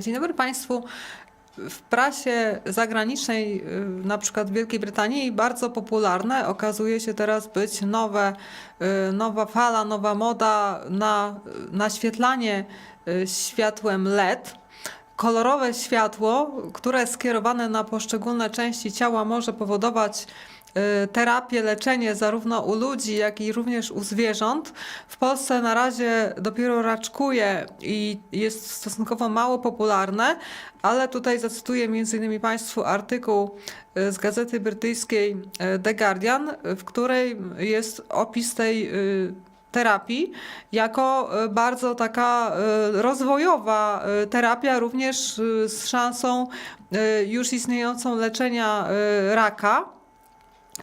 Dzień dobry Państwu. W prasie zagranicznej, y, na przykład w Wielkiej Brytanii, bardzo popularne okazuje się teraz być nowe, y, nowa fala, nowa moda na naświetlanie y, światłem LED. Kolorowe światło, które skierowane na poszczególne części ciała może powodować terapię, leczenie zarówno u ludzi, jak i również u zwierząt. W Polsce na razie dopiero raczkuje i jest stosunkowo mało popularne, ale tutaj zacytuję między innymi Państwu artykuł y, z gazety brytyjskiej y, The Guardian, y, w której jest opis tej y, terapii jako y, bardzo taka y, rozwojowa y, terapia, również y, z szansą y, już istniejącą leczenia y, raka.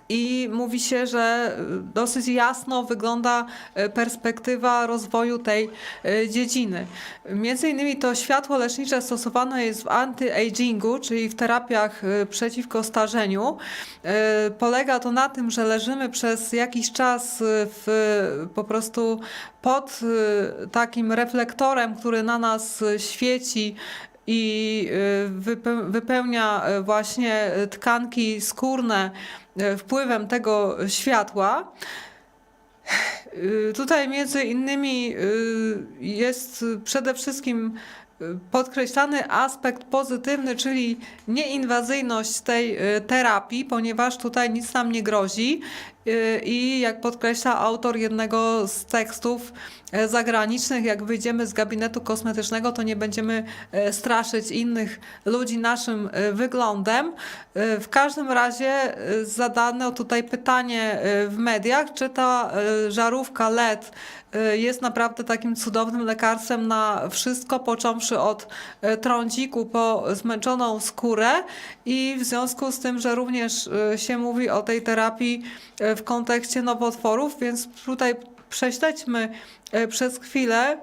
I mówi się, że y, dosyć jasno wygląda y, perspektywa rozwoju tej y, dziedziny. Między innymi to światło lecznicze stosowane jest w anti-agingu, czyli w terapiach przeciwko starzeniu. Polega to na tym, że leżymy przez jakiś czas w, po prostu pod takim reflektorem, który na nas świeci i y, wype- wypełnia y, właśnie y, tkanki skórne wpływem tego światła. Tutaj między innymi jest przede wszystkim podkreślany aspekt pozytywny, czyli nieinwazyjność tej terapii, ponieważ tutaj nic nam nie grozi. Y, I jak podkreśla autor jednego z tekstów e, zagranicznych, jak wyjdziemy z gabinetu kosmetycznego, to nie będziemy e, straszyć innych ludzi naszym e, wyglądem. W każdym razie zadano tutaj pytanie w mediach, czy ta żarówka LED jest naprawdę takim cudownym lekarstwem na wszystko, począwszy od trądziku po zmęczoną skórę i w związku z tym, że również się mówi o tej terapii w kontekście nowotworów, więc tutaj prześledźmy e, przez chwilę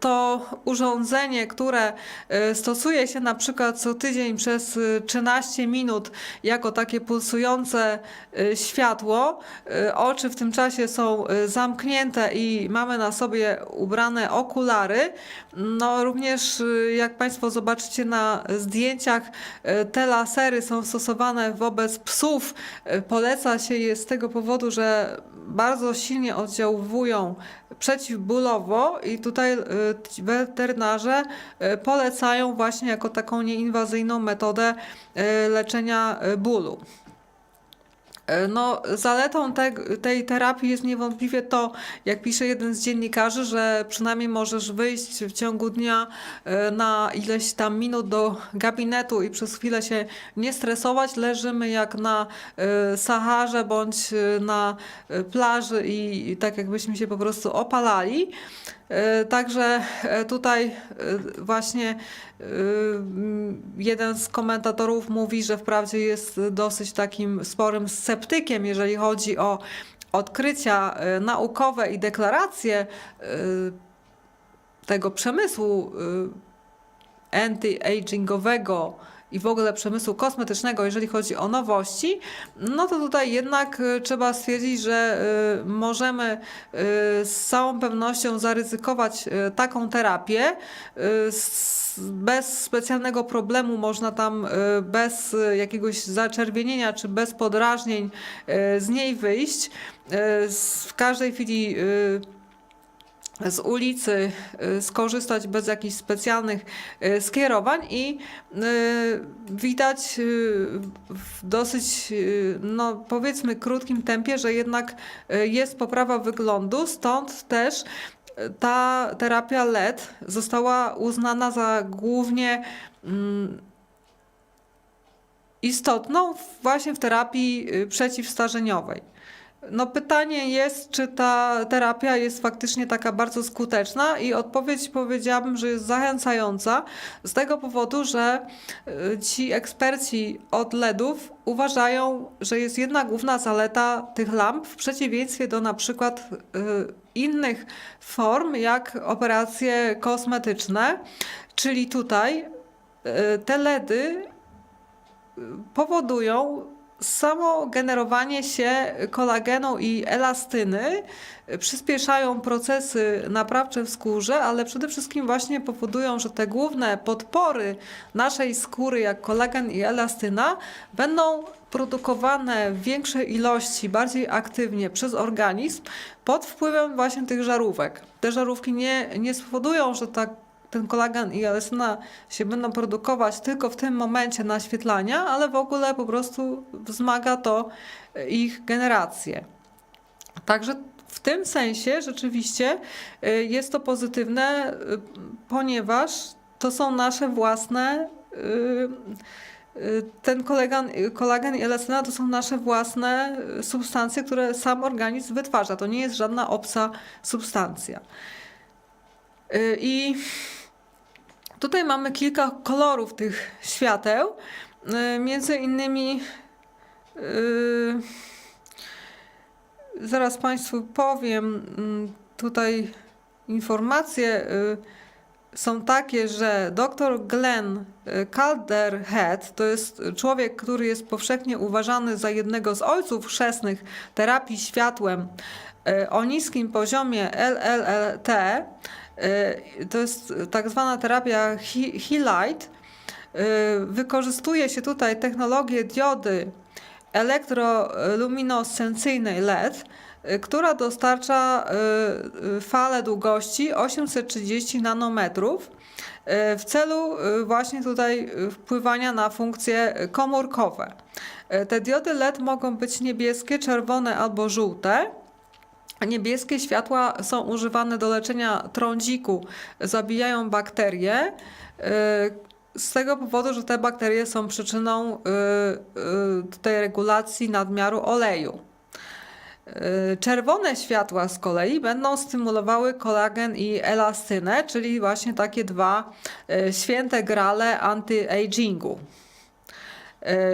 to urządzenie, które e, stosuje się na przykład co tydzień przez e, 13 minut jako takie pulsujące e, światło. E, Oczy w tym czasie są e, zamknięte i mamy na sobie ubrane okulary. No również e, jak Państwo zobaczycie na zdjęciach, e, te lasery są stosowane wobec psów. E, Poleca się je z tego powodu, że bardzo silnie oddziałują przeciwbólowo i tutaj y, weterynarze y, polecają właśnie jako taką nieinwazyjną metodę y, leczenia bólu. Y, No, zaletą te, tej terapii jest niewątpliwie to, jak pisze jeden z dziennikarzy, że przynajmniej możesz wyjść w ciągu dnia y, na ileś tam minut do gabinetu i przez chwilę się nie stresować. Leżymy jak na y, Saharze bądź na plaży i tak jakbyśmy się po prostu opalali. E, Także e, tutaj e, właśnie jeden z komentatorów mówi, że wprawdzie jest dosyć takim sporym sceptykiem, jeżeli chodzi o odkrycia naukowe i deklaracje tego przemysłu anti-agingowego i w ogóle przemysłu kosmetycznego, jeżeli chodzi o nowości, no to tutaj jednak y, trzeba stwierdzić, że y, możemy y, z całą pewnością zaryzykować taką terapię. Bez specjalnego problemu można tam bez jakiegoś zaczerwienienia czy bez podrażnień z niej wyjść. W każdej chwili z ulicy y, skorzystać bez jakichś specjalnych y, skierowań i y, widać w dosyć, no powiedzmy, krótkim tempie, że jednak jest poprawa wyglądu, stąd też ta terapia LED została uznana za głównie mm, istotną właśnie w terapii przeciwstarzeniowej. No pytanie jest, czy ta terapia jest faktycznie taka bardzo skuteczna i odpowiedź powiedziałabym, że jest zachęcająca z tego powodu, że y, ci eksperci od LEDów uważają, że jest jedna główna zaleta tych lamp w przeciwieństwie do na przykład y, innych form jak operacje kosmetyczne, czyli tutaj y, te LEDy powodują samo generowanie się kolagenu i elastyny przyspieszają procesy naprawcze w skórze, ale przede wszystkim właśnie powodują, że te główne podpory naszej skóry, jak kolagen i elastyna, będą produkowane w większej ilości, bardziej aktywnie przez organizm pod wpływem właśnie tych żarówek. Te żarówki nie, nie spowodują, że ta, ten kolagen i elastyna się będą produkować tylko w tym momencie naświetlania, ale w ogóle po prostu wzmaga to ich generację. Także w tym sensie rzeczywiście y, jest to pozytywne, y, ponieważ to są nasze własne. Ten kolagen, kolagen i elastyna to są nasze własne substancje, które sam organizm wytwarza. To nie jest żadna obca substancja. I tutaj mamy kilka kolorów tych świateł. Y, Między innymi. y, Zaraz Państwu powiem. mm, Tutaj informacje y, są takie, że dr Glenn Calderhead to jest człowiek, który jest powszechnie uważany za jednego z ojców chrzestnych terapii światłem o niskim poziomie LLT. Y, To jest tak zwana terapia He- He-Light. Y, Wykorzystuje się tutaj technologię diody elektroluminescencyjnej LED, y, która dostarcza falę długości 830 nanometrów w celu właśnie tutaj wpływania na funkcje komórkowe. Te diody LED mogą być niebieskie, czerwone albo żółte. Niebieskie światła są używane do leczenia trądziku, zabijają bakterie. y, Z tego powodu, że te bakterie są przyczyną y, y, tej regulacji nadmiaru oleju. Czerwone światła z kolei będą stymulowały kolagen i elastynę, czyli właśnie takie dwa święte grale anti-agingu.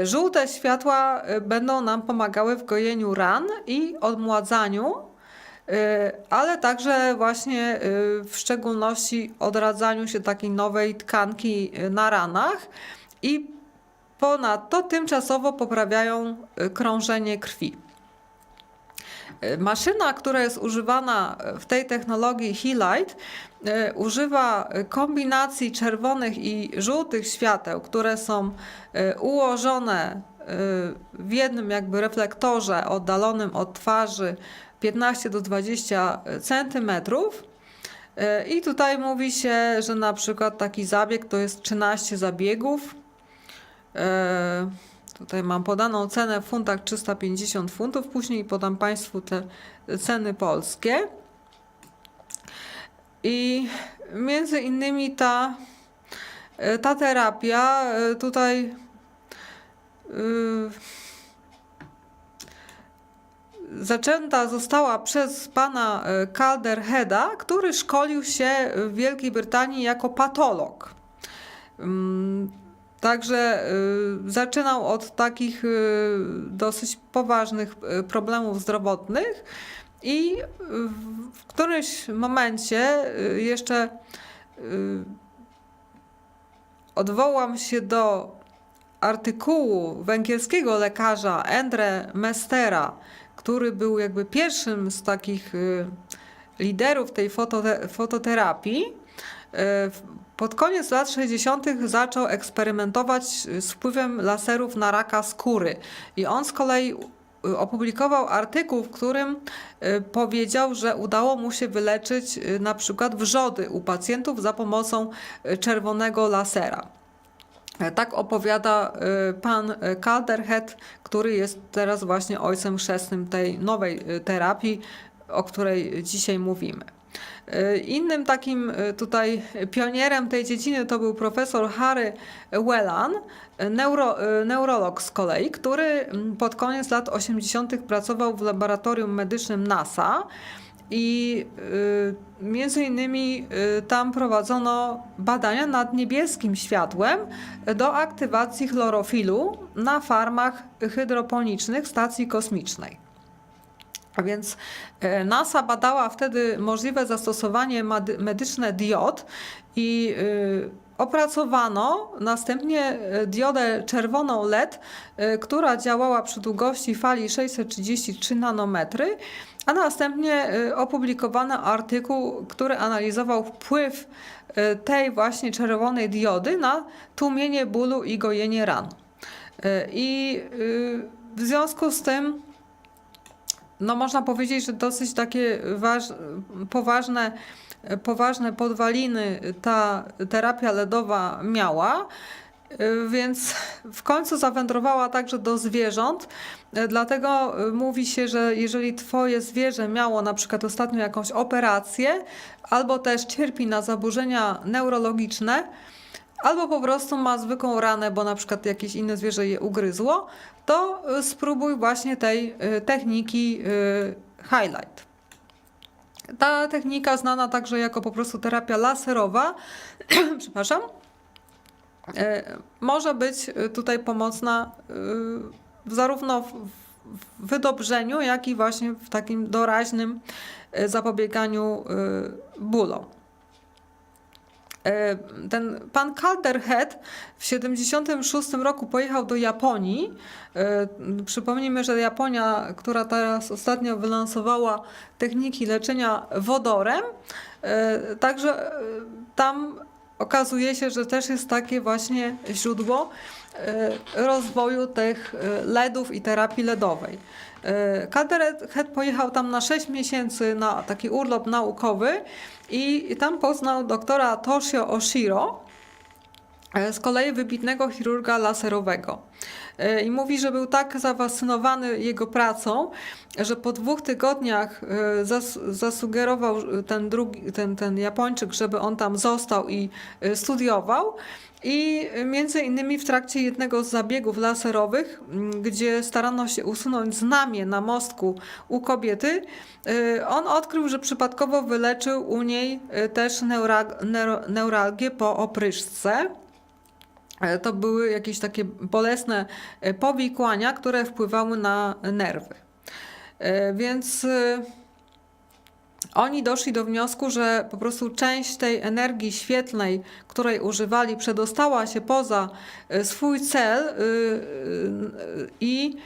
Żółte światła będą nam pomagały w gojeniu ran i odmładzaniu, ale także właśnie y, w szczególności odradzaniu się takiej nowej tkanki y, na ranach i ponadto tymczasowo poprawiają y, krążenie krwi. Y, Maszyna, która jest używana w tej technologii He-Light, y, używa kombinacji czerwonych i żółtych świateł, które są y, ułożone y, w jednym jakby reflektorze oddalonym od twarzy 15 do 20 centymetrów. Y, I tutaj mówi się, że na przykład taki zabieg to jest 13 zabiegów. E, Tutaj mam podaną cenę w funtach 350 funtów, później podam Państwu te ceny polskie. I między innymi ta, e, ta terapia e, tutaj y, zaczęta została przez pana e, Calderheada, który szkolił się w Wielkiej Brytanii jako patolog. Mm, Także y, zaczynał od takich y, dosyć poważnych problemów zdrowotnych i w którymś momencie jeszcze odwołam się do artykułu węgierskiego lekarza Endre Mestera, który był jakby pierwszym z takich y, liderów tej fotote- fototerapii. Y, Pod koniec lat 60. zaczął eksperymentować z wpływem laserów na raka skóry. I on z kolei y, opublikował artykuł, w którym powiedział, że udało mu się wyleczyć na przykład wrzody u pacjentów za pomocą czerwonego lasera. E, Tak opowiada y, pan y, Calderhead, który jest teraz właśnie ojcem chrzestnym tej nowej terapii, o której dzisiaj mówimy. Innym takim tutaj pionierem tej dziedziny to był profesor Harry Whelan, y, neuro, neurolog z kolei, który mm, pod koniec lat 80. pracował w laboratorium medycznym NASA. I y, między innymi y, tam prowadzono badania nad niebieskim światłem do aktywacji chlorofilu na farmach hydroponicznych stacji kosmicznej. A więc e, NASA badała wtedy możliwe zastosowanie medyczne diod i y, Opracowano następnie e, diodę czerwoną LED, e, która działała przy długości fali 633 nanometry, a następnie e, opublikowano artykuł, który analizował wpływ tej właśnie czerwonej diody na tłumienie bólu i gojenie ran. I w związku z tym no można powiedzieć, że dosyć takie waż, poważne, poważne podwaliny ta terapia LEDowa miała. y, Więc w końcu zawędrowała także do zwierząt. y, Dlatego y, mówi się, że jeżeli twoje zwierzę miało na przykład ostatnio jakąś operację, albo też cierpi na zaburzenia neurologiczne, albo po prostu ma zwykłą ranę, bo na przykład jakieś inne zwierzę je ugryzło, to spróbuj właśnie tej techniki highlight. Ta technika znana także jako po prostu terapia laserowa, przepraszam, y, może być y, tutaj pomocna y, zarówno w wydobrzeniu, jak i właśnie w takim doraźnym zapobieganiu bólom. E, Ten pan Calderhead w 76 roku pojechał do Japonii. E, Przypomnijmy, że Japonia, która teraz ostatnio wylansowała techniki leczenia wodorem, e, także tam okazuje się, że też jest takie właśnie źródło rozwoju tych e, LEDów i terapii LEDowej. E, Calderhead pojechał tam na 6 miesięcy na taki urlop naukowy i tam poznał doktora Toshio Oshiro, e, z kolei wybitnego chirurga laserowego. E, I mówi, że był tak zafascynowany jego pracą, że po dwóch tygodniach e, zas zasugerował ten, drugi, ten, ten Japończyk, żeby on tam został i e, studiował. I między innymi w trakcie jednego z zabiegów laserowych, gdzie starano się usunąć znamię na mostku u kobiety, on odkrył, że przypadkowo wyleczył u niej też neuralgię po opryszce. E, To były jakieś takie bolesne e, powikłania, które wpływały na nerwy. E, Więc oni doszli do wniosku, że po prostu część tej energii świetlnej, której używali, przedostała się poza swój cel i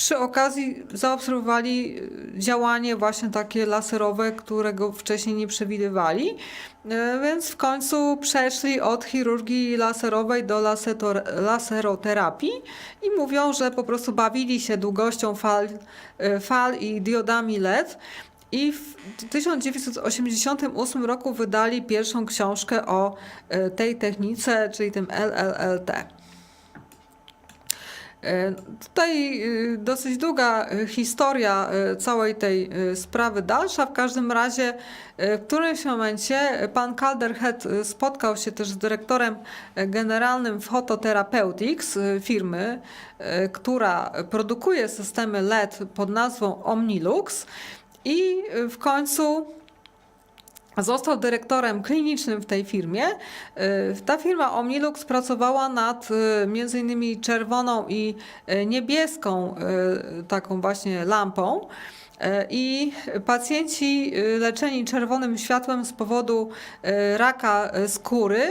przy okazji zaobserwowali y, działanie właśnie takie laserowe, którego wcześniej nie przewidywali, Y, więc w końcu przeszli od chirurgii laserowej do laseroterapii i mówią, że po prostu bawili się długością fal, y, fal i diodami LED. I w 1988 roku wydali pierwszą książkę o tej technice, czyli tym LLLT. E, Tutaj y, dosyć długa y, historia y, całej tej sprawy dalsza. W każdym razie w którymś momencie pan Calderhead spotkał się też z dyrektorem generalnym Phototherapeutics firmy, która produkuje systemy LED pod nazwą Omnilux i w końcu Został dyrektorem klinicznym w tej firmie. Y, Ta firma Omnilux pracowała nad y, między innymi czerwoną i y, niebieską taką właśnie lampą. I pacjenci leczeni czerwonym światłem z powodu raka skóry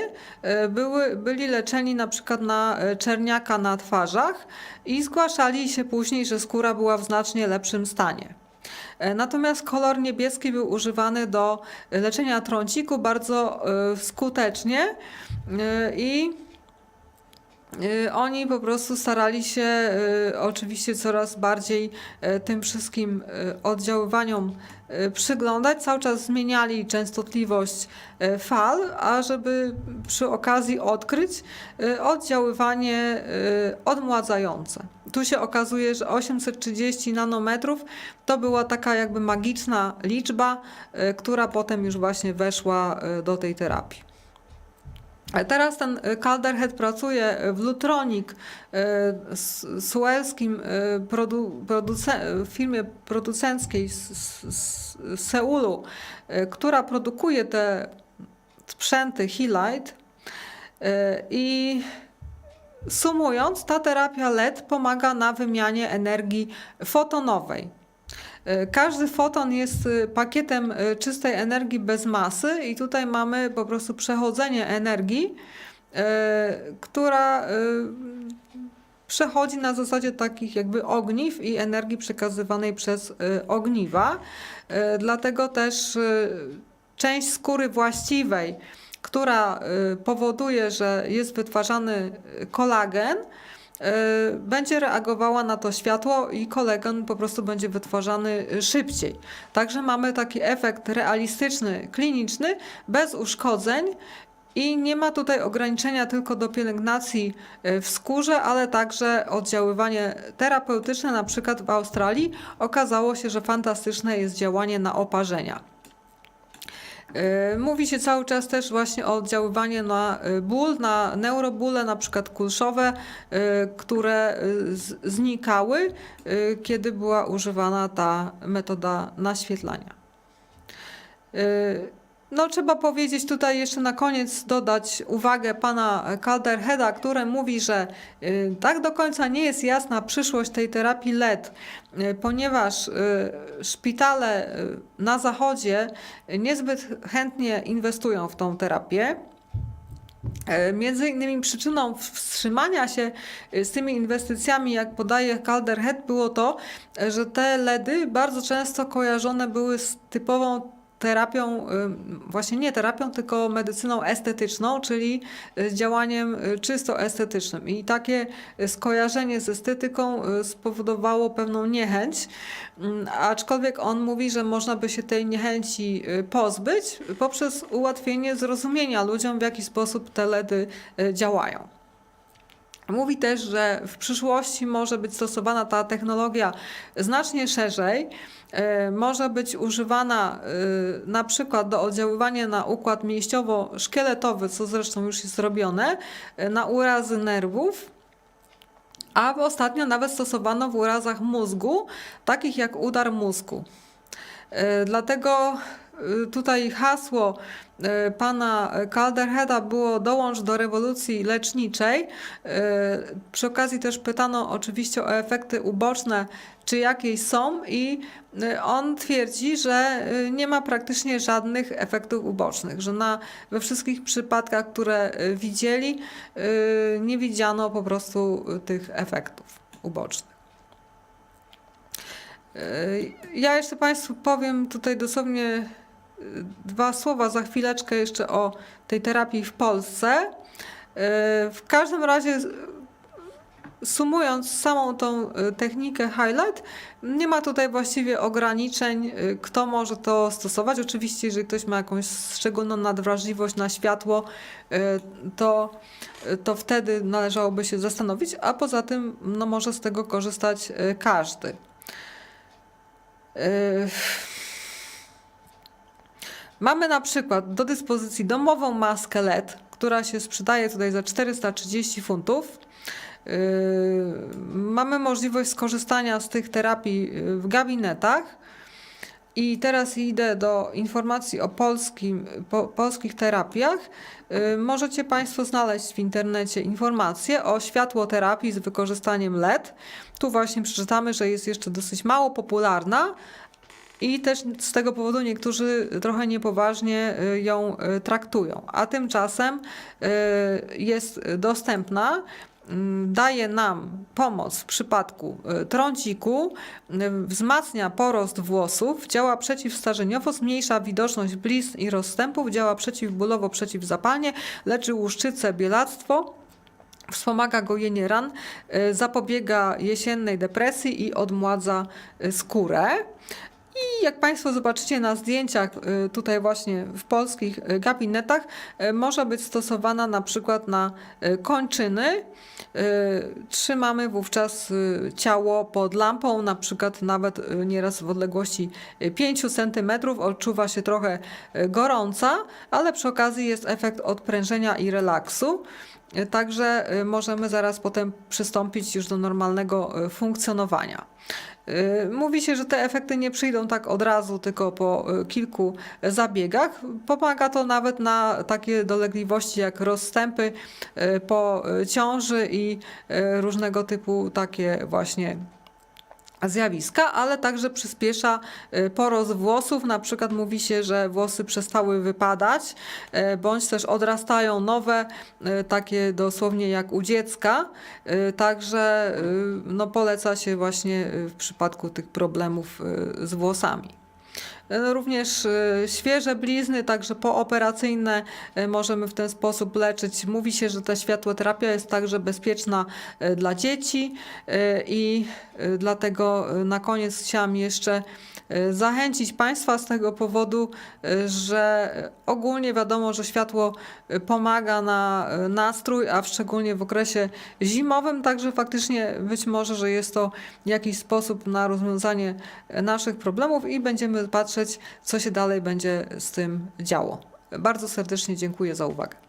były, byli leczeni na przykład na czerniaka na twarzach i zgłaszali się później, że skóra była w znacznie lepszym stanie. E, Natomiast kolor niebieski był używany do leczenia trąciku bardzo e, skutecznie e, i oni po prostu starali się e, oczywiście coraz bardziej e, tym wszystkim oddziaływaniom przyglądać. Cały czas zmieniali częstotliwość fal, a żeby przy okazji odkryć oddziaływanie odmładzające. Tu się okazuje, że 830 nanometrów to była taka jakby magiczna liczba, która potem już właśnie weszła do tej terapii. E, Teraz ten e, Calderhead pracuje w e, s- suelskim e, produ, firmie producenckiej z, z, z Seulu, która produkuje te sprzęty Healight e, i Sumując, ta terapia LED pomaga na wymianie energii fotonowej. E, Każdy foton jest e, pakietem e, czystej energii bez masy i tutaj mamy po prostu przechodzenie energii, która przechodzi na zasadzie takich jakby ogniw i energii przekazywanej przez ogniwa. Dlatego też część skóry właściwej, która powoduje, że jest wytwarzany kolagen, będzie reagowała na to światło i kolagen po prostu będzie wytwarzany e, szybciej. Także mamy taki efekt realistyczny, kliniczny, bez uszkodzeń. I nie ma tutaj ograniczenia tylko do pielęgnacji e, w skórze, ale także oddziaływanie terapeutyczne, na przykład w Australii okazało się, że fantastyczne jest działanie na oparzenia. E, Mówi się cały czas też właśnie o oddziaływaniu na e, ból, na neurobóle, na przykład kulszowe, e, które znikały, kiedy była używana ta metoda naświetlania. No, trzeba powiedzieć tutaj jeszcze na koniec dodać uwagę pana Calderheada, który mówi, że y, tak do końca nie jest jasna przyszłość tej terapii LED, y, ponieważ y, szpitale na zachodzie niezbyt chętnie inwestują w tą terapię. Między innymi przyczyną wstrzymania się z tymi inwestycjami, jak podaje Calderhead, było to, że te LEDy bardzo często kojarzone były z typową terapią, y, właśnie nie terapią, tylko medycyną estetyczną, czyli y, działaniem y, czysto estetycznym. I takie skojarzenie z estetyką spowodowało pewną niechęć, Mm, aczkolwiek on mówi, że można by się tej niechęci pozbyć poprzez ułatwienie zrozumienia ludziom, w jaki sposób te LEDy działają. Mówi też, że w przyszłości może być stosowana ta technologia znacznie szerzej. E, Może być używana e, na przykład do oddziaływania na układ mięśniowo-szkieletowy, co zresztą już jest robione, e, na urazy nerwów. A ostatnio nawet stosowano w urazach mózgu, takich jak udar mózgu. Dlatego tutaj hasło e, pana Calderheada było dołącz do rewolucji leczniczej. E, Przy okazji też pytano oczywiście o efekty uboczne, czy jakieś są i on twierdzi, że nie ma praktycznie żadnych efektów ubocznych, że na, we wszystkich przypadkach, które widzieli, nie widziano po prostu tych efektów ubocznych. Ja jeszcze Państwu powiem tutaj dosłownie dwa słowa za chwileczkę jeszcze o tej terapii w Polsce. E, W każdym razie, sumując samą tą e, technikę highlight, nie ma tutaj właściwie ograniczeń, e, kto może to stosować. Oczywiście, jeżeli ktoś ma jakąś szczególną nadwrażliwość na światło, to, to wtedy należałoby się zastanowić, a poza tym no, może z tego korzystać każdy. Yy. Mamy na przykład do dyspozycji domową maskę LED, która się sprzedaje tutaj za 430 funtów. Yy, Mamy możliwość skorzystania z tych terapii yy, w gabinetach. I teraz idę do informacji o polskim, po, polskich terapiach. Yy, Możecie Państwo znaleźć w internecie informacje o światłoterapii z wykorzystaniem LED. Tu właśnie przeczytamy, że jest jeszcze dosyć mało popularna, i też z tego powodu niektórzy trochę niepoważnie y, ją y, traktują. A tymczasem y, jest dostępna, mm, daje nam pomoc w przypadku trąciku, wzmacnia porost włosów, działa przeciwstarzeniowo, zmniejsza widoczność blizn i rozstępów, działa przeciwbólowo, przeciwzapalnie, leczy łuszczycę, bielactwo. Wspomaga gojenie ran, zapobiega jesiennej depresji i odmładza skórę. I jak Państwo zobaczycie na zdjęciach y, tutaj właśnie w polskich y, gabinetach, y, może być stosowana na przykład na kończyny. Trzymamy wówczas ciało pod lampą, na przykład nawet nieraz w odległości y, 5 cm. Odczuwa się trochę gorąca, ale przy okazji jest efekt odprężenia i relaksu. Także możemy zaraz potem przystąpić już do normalnego funkcjonowania. Y, Mówi się, że te efekty nie przyjdą tak od razu, tylko po y, kilku zabiegach. Pomaga to nawet na takie dolegliwości jak rozstępy y, po ciąży i różnego typu takie właśnie zjawiska, ale także przyspiesza y, porost włosów. Na przykład mówi się, że włosy przestały wypadać, y, bądź też odrastają nowe, y, takie dosłownie jak u dziecka. Także no, poleca się właśnie w przypadku tych problemów z włosami. Również y, świeże blizny, także pooperacyjne y, możemy w ten sposób leczyć. Mówi się, że ta światłoterapia jest także bezpieczna y, dla dzieci i dlatego na koniec chciałam jeszcze zachęcić Państwa z tego powodu, y, że ogólnie wiadomo, że światło y, pomaga na y, nastrój, a w szczególnie w okresie zimowym, także faktycznie być może, że jest to jakiś sposób na rozwiązanie y, naszych problemów i będziemy patrzeć, co się dalej będzie z tym działo. Bardzo serdecznie dziękuję za uwagę.